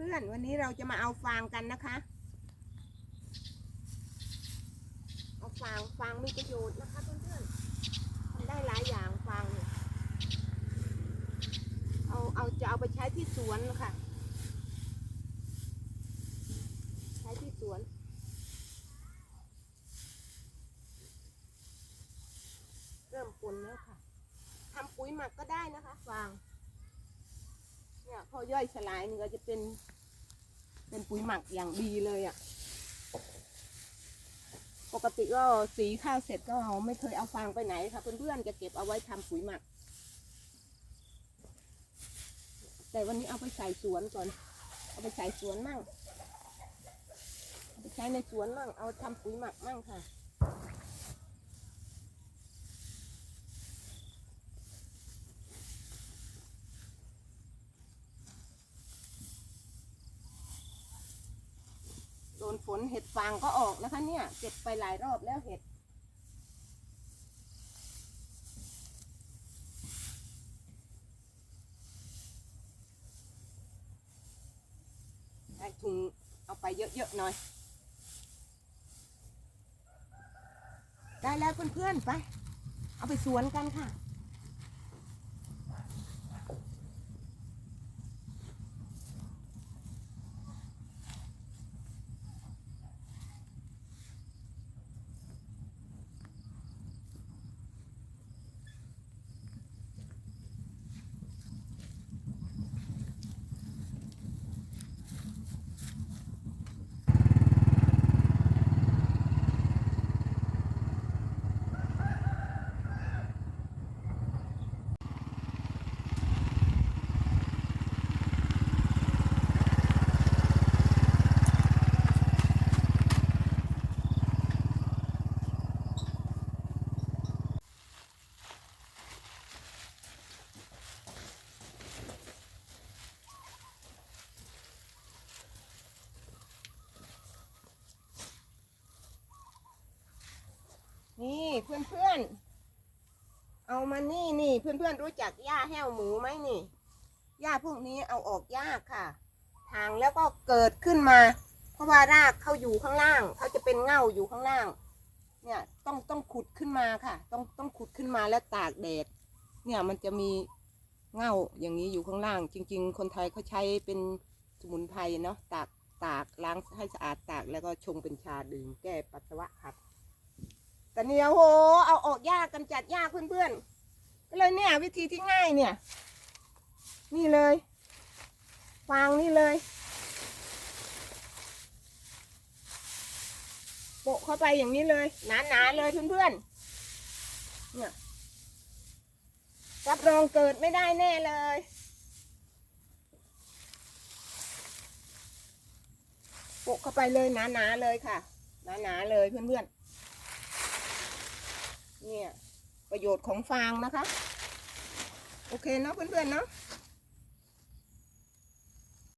พื่อนๆ วันนี้เราจะมาเอาฟางกันนะคะ เอาฟางฟางมีประโยชน์นะคะเพื่อนๆทำได้หลายอย่างฟางเนี่ยเอาเอาจะเอาไปใช้ที่สวนนะคะ ใช้ที่สวนเริ่มปนแล้วค่ะทำปุ๋ยหมักก็ได้นะคะ ฟาง เนี่ยพอย่อยสลายนี่ก็จะเป็น เป็นปุ๋ยหมักอย่างดีเลยอะ่ะ ปกติก็สีข้าวเสร็จก็ไม่เคยเอาฟางไปไหนค่ะเพื่อนๆจะเก็บเอาไว้ทำปุ๋ยหมัก แต่วันนี้เอาไปใส่สวนก่อน เอาไปใส่สวนมั่งเอาไปใช้ในสวนมั่งเอาทำปุ๋ยหมักมั่งค่ะ โดนฝน เห็ดฟางก็ออกนะคะเนี่ย เก็บไปหลายรอบแล้วเห็ดได้ถุงเอาไปเยอะๆหน่อย ได้แล้วเพื่อนๆไป เอาไปสวนกันค่ะี่เพื่อนๆเอามานี่นี่เพื่อนๆรู้จักหญ้าแห้วหมูไหมนี่หญ้าพวกนี้เอาออกยากค่ะทางแล้วก็เกิดขึ้นมา เพราะว่ารากเขาอยู่ข้างล่างเขาจะเป็นเง่าอยู่ข้างล่าง เนี่ยต้องต้องขุดขึ้นมาค่ะ ต้องต้องขุดขึ้นมาแล้วตากแดดเนี่ยมันจะมีเง่าอย่างนี้อยู่ข้างล่าง จริง ๆ คนไทยเขาใช้เป็นสมุนไพรเนาะตากตากล้างให้สะอาดตากแล้วก็ชงเป็นชาดื่มแก้ปัสสาวะครับ แต่เนี่ยโห เอาออกยากกำจัดยากเพื่อนๆก็เลยเนี่ยวิธีที่ง่ายเนี่ย นี่เลยฟางนี่เลยโปะเข้าไปอย่างนี้เลยหนาๆเลยเพื่อนๆเนี่ยรับรองเกิดไม่ได้แน่เลยโปะเข้าไปเลยหนาๆเลยค่ะหนาๆเลยเพื่อนๆ เนี่ย ประโยชน์ของฟางนะคะ โอเคเนาะเพื่อนๆเนาะ